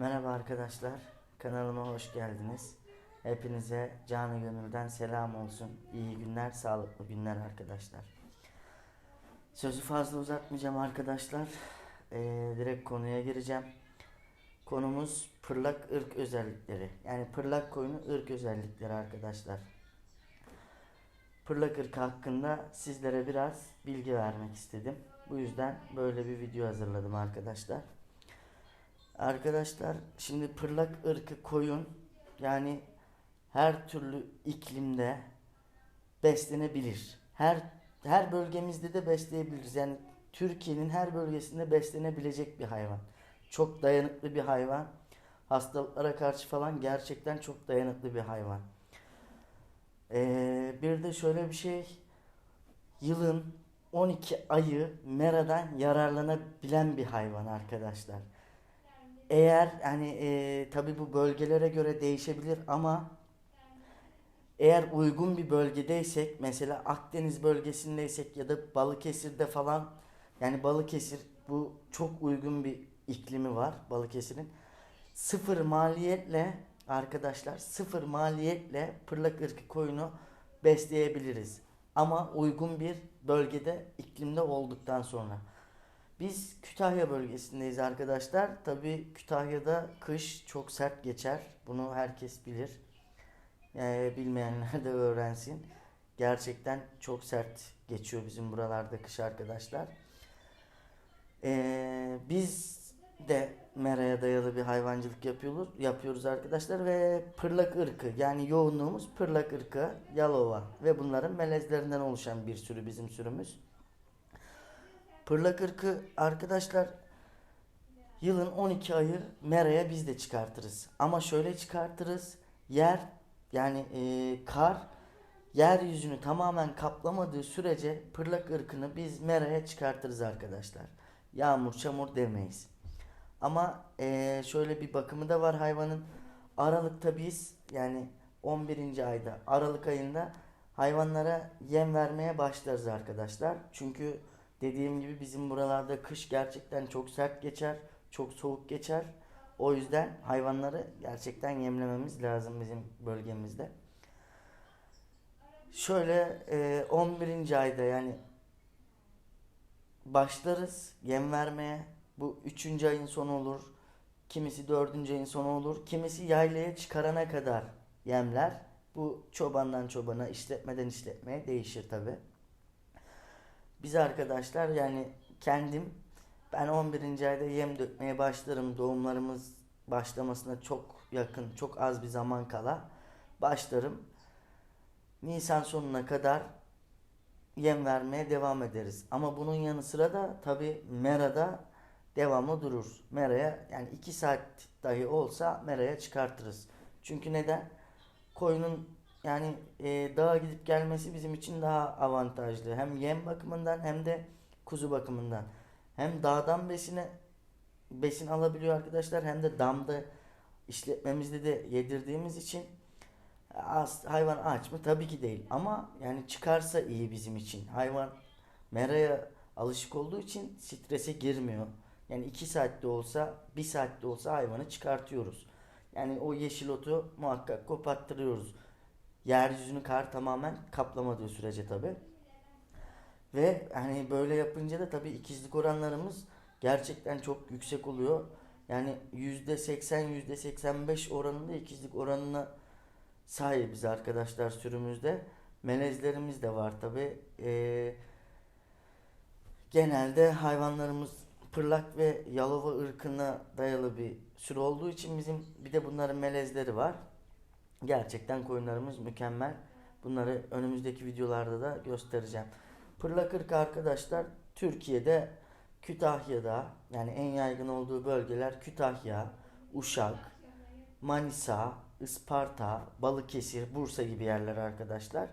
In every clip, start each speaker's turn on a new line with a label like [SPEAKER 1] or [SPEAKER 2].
[SPEAKER 1] Merhaba arkadaşlar, kanalıma hoş geldiniz. Hepinize canı gönülden selam olsun. İyi günler, sağlıklı günler arkadaşlar. Sözü fazla uzatmayacağım arkadaşlar. Ee, direkt konuya gireceğim. Konumuz pırlak ırk özellikleri. Yani pırlak koyunu ırk özellikleri arkadaşlar. Pırlak ırkı hakkında sizlere biraz bilgi vermek istedim. Bu yüzden böyle bir video hazırladım arkadaşlar. Arkadaşlar şimdi pırlak ırkı koyun yani her türlü iklimde beslenebilir. Her her bölgemizde de besleyebiliriz. Yani Türkiye'nin her bölgesinde beslenebilecek bir hayvan. Çok dayanıklı bir hayvan. Hastalıklara karşı falan gerçekten çok dayanıklı bir hayvan. Ee, bir de şöyle bir şey yılın 12 ayı meradan yararlanabilen bir hayvan arkadaşlar. Eğer hani e, tabi bu bölgelere göre değişebilir ama eğer uygun bir bölgedeysek mesela Akdeniz bölgesindeysek ya da Balıkesir'de falan yani Balıkesir bu çok uygun bir iklimi var Balıkesir'in. Sıfır maliyetle arkadaşlar sıfır maliyetle pırlak ırkı koyunu besleyebiliriz. Ama uygun bir bölgede iklimde olduktan sonra. Biz Kütahya bölgesindeyiz arkadaşlar. Tabi Kütahya'da kış çok sert geçer. Bunu herkes bilir. Ee, bilmeyenler de öğrensin. Gerçekten çok sert geçiyor bizim buralarda kış arkadaşlar. Ee, biz de meraya dayalı bir hayvancılık yapıyoruz, yapıyoruz arkadaşlar ve pırlak ırkı yani yoğunluğumuz pırlak ırkı, yalova ve bunların melezlerinden oluşan bir sürü bizim sürümüz. Pırlak ırkı arkadaşlar yılın 12 ayı meraya biz de çıkartırız. Ama şöyle çıkartırız. Yer yani e, kar yeryüzünü tamamen kaplamadığı sürece pırlak ırkını biz meraya çıkartırız arkadaşlar. Yağmur çamur demeyiz. Ama e, şöyle bir bakımı da var hayvanın. Aralıkta biz yani 11. ayda Aralık ayında hayvanlara yem vermeye başlarız arkadaşlar. Çünkü Dediğim gibi bizim buralarda kış gerçekten çok sert geçer, çok soğuk geçer. O yüzden hayvanları gerçekten yemlememiz lazım bizim bölgemizde. Şöyle e, 11. ayda yani başlarız yem vermeye. Bu 3. ayın sonu olur. Kimisi 4. ayın sonu olur. Kimisi yaylaya çıkarana kadar yemler. Bu çobandan çobana, işletmeden işletmeye değişir tabi. Biz arkadaşlar yani kendim ben 11. ayda yem dökmeye başlarım. Doğumlarımız başlamasına çok yakın, çok az bir zaman kala başlarım. Nisan sonuna kadar yem vermeye devam ederiz. Ama bunun yanı sıra da tabi merada devamlı durur. Meraya yani 2 saat dahi olsa meraya çıkartırız. Çünkü neden? Koyunun yani e, dağa gidip gelmesi bizim için daha avantajlı. Hem yem bakımından hem de kuzu bakımından. Hem dağdan besine besin alabiliyor arkadaşlar hem de damda işletmemizde de yedirdiğimiz için az, hayvan aç mı? Tabii ki değil. Ama yani çıkarsa iyi bizim için. Hayvan meraya alışık olduğu için strese girmiyor. Yani 2 saatte olsa 1 saatte olsa hayvanı çıkartıyoruz. Yani o yeşil otu muhakkak koparttırıyoruz. Yeryüzünü kar tamamen kaplamadığı sürece tabi. Ve hani böyle yapınca da tabi ikizlik oranlarımız gerçekten çok yüksek oluyor. Yani %80 %85 oranında ikizlik oranına sahibiz arkadaşlar sürümüzde. Melezlerimiz de var tabi. Ee, genelde hayvanlarımız pırlak ve yalova ırkına dayalı bir sürü olduğu için bizim bir de bunların melezleri var. Gerçekten koyunlarımız mükemmel. Bunları önümüzdeki videolarda da göstereceğim. Pırlak ırkı arkadaşlar Türkiye'de Kütahya'da yani en yaygın olduğu börgeler Kütahya, Uşak, Manisa, Isparta, Balıkesir, Bursa gibi yerler arkadaşlar.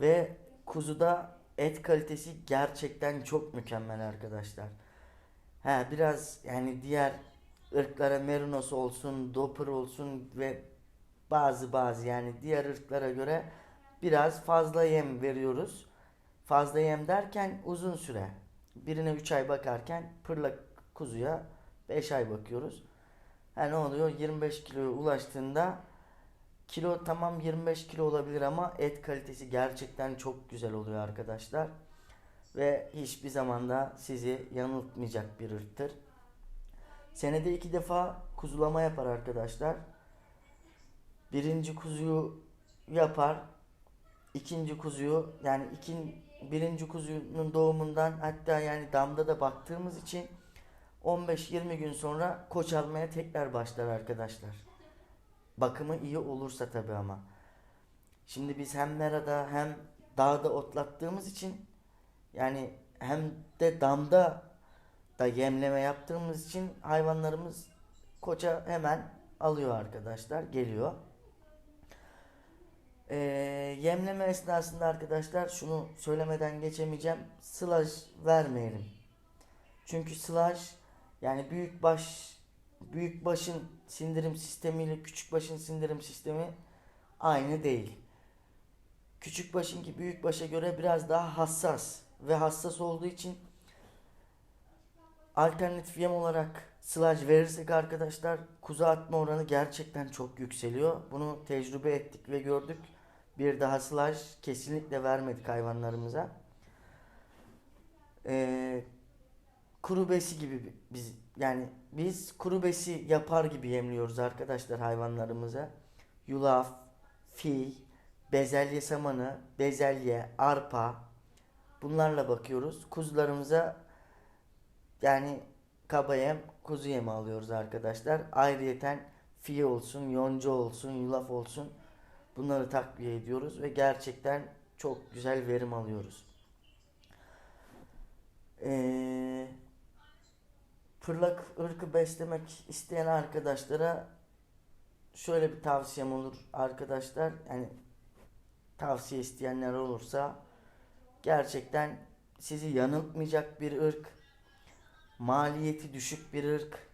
[SPEAKER 1] Ve kuzuda et kalitesi gerçekten çok mükemmel arkadaşlar. He biraz yani diğer ırklara merinos olsun, doper olsun ve bazı bazı yani diğer ırklara göre biraz fazla yem veriyoruz. Fazla yem derken uzun süre. Birine 3 ay bakarken pırlak kuzuya 5 ay bakıyoruz. Ha ne oluyor? 25 kiloya ulaştığında kilo tamam 25 kilo olabilir ama et kalitesi gerçekten çok güzel oluyor arkadaşlar. Ve hiçbir zamanda sizi yanıltmayacak bir ırktır. Senede iki defa kuzulama yapar arkadaşlar. Birinci kuzuyu yapar. ikinci kuzuyu yani ikin, birinci kuzunun doğumundan hatta yani damda da baktığımız için 15-20 gün sonra koç almaya tekrar başlar arkadaşlar. Bakımı iyi olursa tabi ama. Şimdi biz hem merada hem dağda otlattığımız için yani hem de damda da yemleme yaptığımız için hayvanlarımız koça hemen alıyor arkadaşlar. Geliyor. Ee, yemleme esnasında arkadaşlar şunu söylemeden geçemeyeceğim. Sılaj vermeyelim. Çünkü sılaj yani büyük baş büyük başın sindirim sistemiyle küçük başın sindirim sistemi aynı değil. Küçük başınki büyük başa göre biraz daha hassas ve hassas olduğu için alternatif yem olarak sılaj verirsek arkadaşlar kuzu atma oranı gerçekten çok yükseliyor. Bunu tecrübe ettik ve gördük. Bir daha sılaj kesinlikle vermedik hayvanlarımıza. Ee, kuru besi gibi biz yani biz kuru besi yapar gibi yemliyoruz arkadaşlar hayvanlarımıza. Yulaf, fi, bezelye samanı, bezelye, arpa bunlarla bakıyoruz. Kuzularımıza yani kaba yem, kuzu yemi alıyoruz arkadaşlar. Ayrıyeten fi olsun, yonca olsun, yulaf olsun bunları takviye ediyoruz ve gerçekten çok güzel verim alıyoruz. Eee fırlak ırkı beslemek isteyen arkadaşlara şöyle bir tavsiyem olur arkadaşlar. Yani tavsiye isteyenler olursa gerçekten sizi yanıltmayacak bir ırk. Maliyeti düşük bir ırk.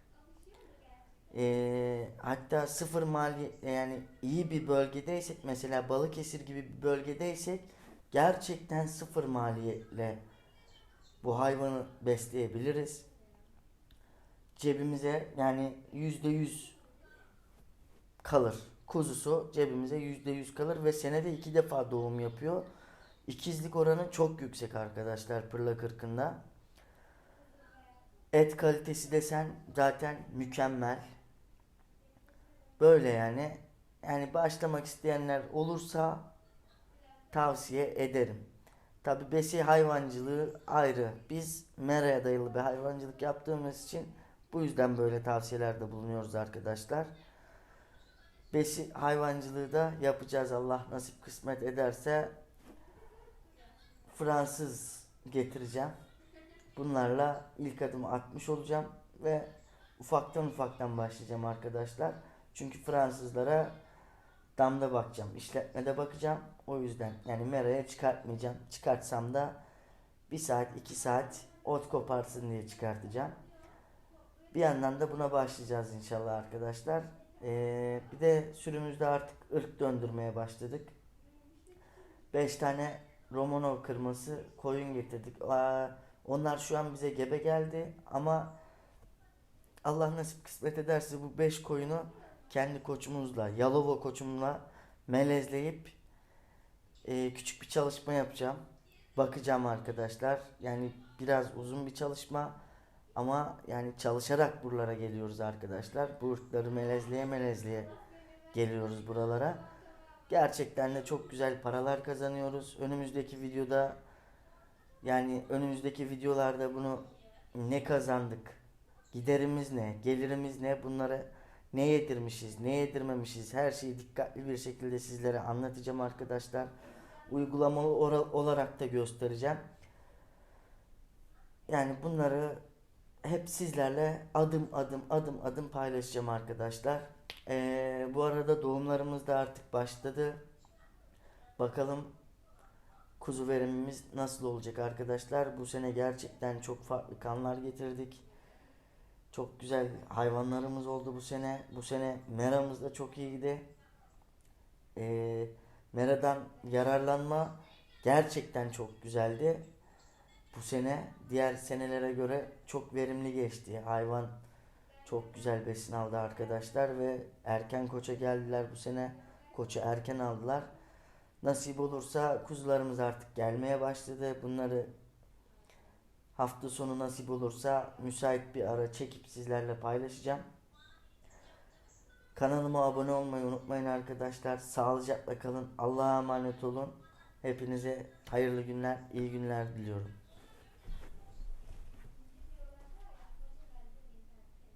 [SPEAKER 1] Ee, hatta sıfır mali yani iyi bir bölgedeysek mesela Balıkesir gibi bir bölgedeysek gerçekten sıfır maliyetle bu hayvanı besleyebiliriz cebimize yani yüzde yüz kalır. Kuzusu cebimize yüzde yüz kalır ve senede iki defa doğum yapıyor. İkizlik oranı çok yüksek arkadaşlar pırla kırkında. Et kalitesi desen zaten mükemmel. Böyle yani. Yani başlamak isteyenler olursa tavsiye ederim. Tabi besi hayvancılığı ayrı. Biz meraya dayalı bir hayvancılık yaptığımız için bu yüzden böyle tavsiyelerde bulunuyoruz arkadaşlar. Besi hayvancılığı da yapacağız Allah nasip kısmet ederse. Fransız getireceğim. Bunlarla ilk adımı atmış olacağım ve ufaktan ufaktan başlayacağım arkadaşlar. Çünkü Fransızlara damda bakacağım, işletmede bakacağım. O yüzden yani meraya çıkartmayacağım. Çıkartsam da bir saat iki saat ot koparsın diye çıkartacağım. Bir yandan da buna başlayacağız inşallah arkadaşlar. Ee, bir de sürümüzde artık ırk döndürmeye başladık. 5 tane Romanov kırması koyun getirdik. Aa, onlar şu an bize gebe geldi ama Allah nasip kısmet ederse bu 5 koyunu kendi koçumuzla, Yalova koçumla melezleyip e, küçük bir çalışma yapacağım. Bakacağım arkadaşlar. Yani biraz uzun bir çalışma ama yani çalışarak buralara geliyoruz arkadaşlar. Bu melezleye melezleye geliyoruz buralara. Gerçekten de çok güzel paralar kazanıyoruz. Önümüzdeki videoda yani önümüzdeki videolarda bunu ne kazandık, giderimiz ne, gelirimiz ne bunları ne yedirmişiz, ne yedirmemişiz her şeyi dikkatli bir şekilde sizlere anlatacağım arkadaşlar. Uygulamalı olarak da göstereceğim. Yani bunları hep sizlerle adım adım adım adım paylaşacağım arkadaşlar. Ee, bu arada doğumlarımız da artık başladı. Bakalım kuzu verimimiz nasıl olacak arkadaşlar. Bu sene gerçekten çok farklı kanlar getirdik. Çok güzel hayvanlarımız oldu bu sene. Bu sene meramız da çok iyiydi. Ee, meradan yararlanma gerçekten çok güzeldi bu sene diğer senelere göre çok verimli geçti. Hayvan Çok güzel besin aldı arkadaşlar ve erken koça geldiler bu sene. Koçu erken aldılar. Nasip olursa kuzularımız artık gelmeye başladı. Bunları hafta sonu nasip olursa müsait bir ara çekip sizlerle paylaşacağım. Kanalıma abone olmayı unutmayın arkadaşlar. Sağlıcakla kalın. Allah'a emanet olun. Hepinize hayırlı günler, iyi günler diliyorum.